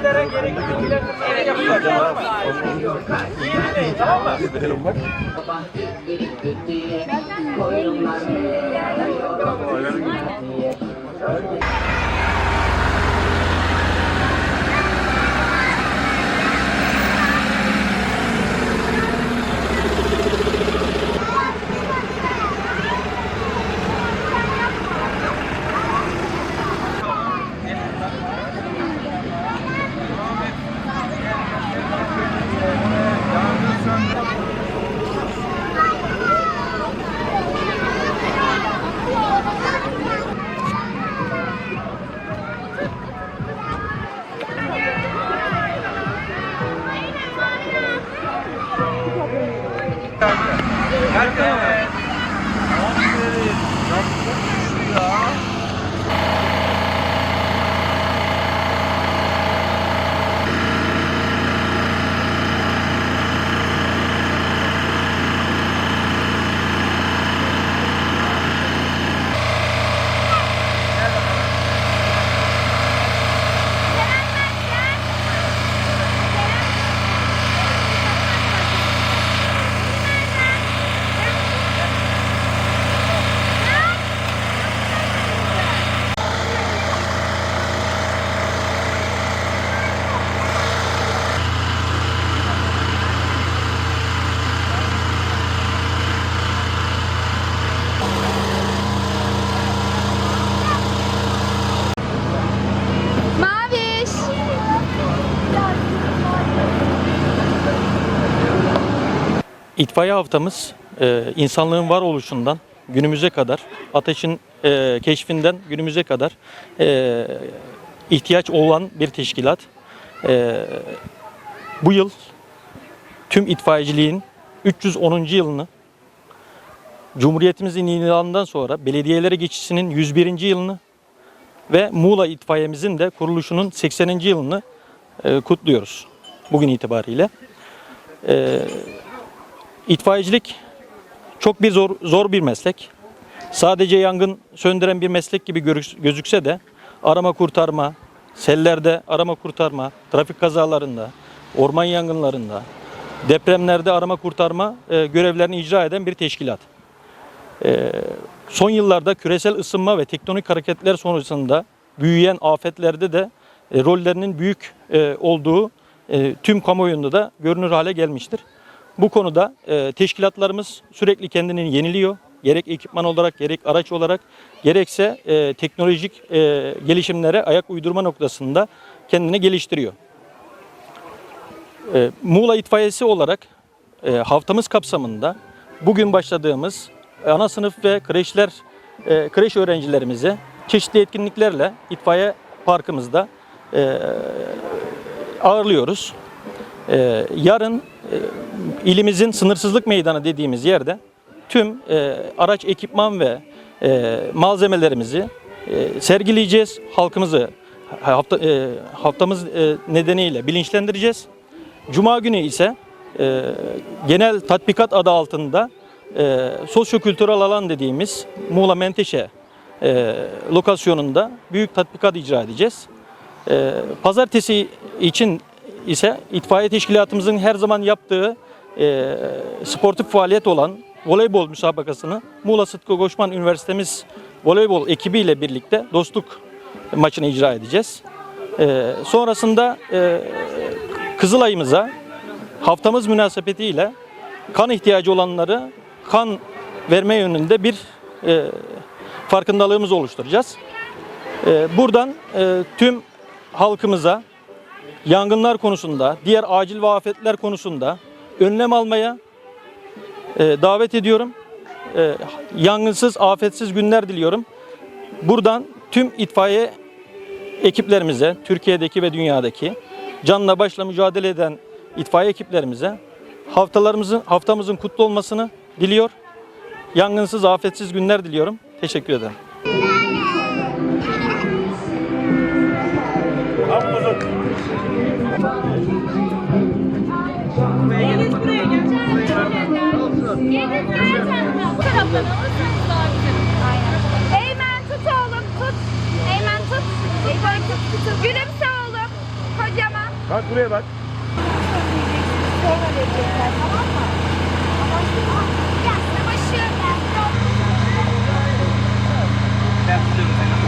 Yetkililere gerekli bilgilendirmeleri yapılacak iyi tamam mı? ったんだ。İtfaiye haftamız e, insanlığın varoluşundan günümüze kadar, ateşin e, keşfinden günümüze kadar e, ihtiyaç olan bir teşkilat. E, bu yıl tüm itfaiyeciliğin 310. yılını Cumhuriyetimizin ilanından sonra belediyelere geçişinin 101. yılını ve Muğla itfaiyemizin de kuruluşunun 80. yılını e, kutluyoruz bugün itibariyle. E, İtfaiyecilik çok bir zor zor bir meslek. Sadece yangın söndüren bir meslek gibi gözükse de arama kurtarma, sellerde arama kurtarma, trafik kazalarında, orman yangınlarında, depremlerde arama kurtarma e, görevlerini icra eden bir teşkilat. E, son yıllarda küresel ısınma ve tektonik hareketler sonrasında büyüyen afetlerde de e, rollerinin büyük e, olduğu e, tüm kamuoyunda da görünür hale gelmiştir. Bu konuda e, teşkilatlarımız sürekli kendini yeniliyor. Gerek ekipman olarak, gerek araç olarak, gerekse e, teknolojik e, gelişimlere ayak uydurma noktasında kendini geliştiriyor. E, Muğla İtfaiyesi olarak e, haftamız kapsamında bugün başladığımız ana sınıf ve kreşler, e, kreş öğrencilerimizi çeşitli etkinliklerle itfaiye parkımızda e, ağırlıyoruz. Ee, yarın e, ilimizin sınırsızlık meydanı dediğimiz yerde tüm e, araç, ekipman ve e, malzemelerimizi e, sergileyeceğiz. Halkımızı hafta, e, haftamız e, nedeniyle bilinçlendireceğiz. Cuma günü ise e, genel tatbikat adı altında e, sosyo-kültürel alan dediğimiz Muğla Menteşe e, lokasyonunda büyük tatbikat icra edeceğiz. E, pazartesi için ise itfaiye teşkilatımızın her zaman yaptığı e, sportif faaliyet olan voleybol müsabakasını Muğla Sıtkı Koçman Üniversitemiz voleybol ekibiyle birlikte dostluk maçını icra edeceğiz. E, sonrasında e, Kızılay'ımıza haftamız münasebetiyle kan ihtiyacı olanları kan verme yönünde bir e, farkındalığımızı oluşturacağız. E, buradan e, tüm halkımıza yangınlar konusunda, diğer acil ve afetler konusunda önlem almaya e, davet ediyorum. E, yangınsız, afetsiz günler diliyorum. Buradan tüm itfaiye ekiplerimize, Türkiye'deki ve dünyadaki canla başla mücadele eden itfaiye ekiplerimize haftalarımızın haftamızın kutlu olmasını diliyor. Yangınsız, afetsiz günler diliyorum. Teşekkür ederim. Eymen tut oğlum tut. Eymen tut. Eymen tut. tut. Gülümse oğlum. Kocaman. Bak buraya bak. Tamam mı? Yasla başı. Ben tutuyorum.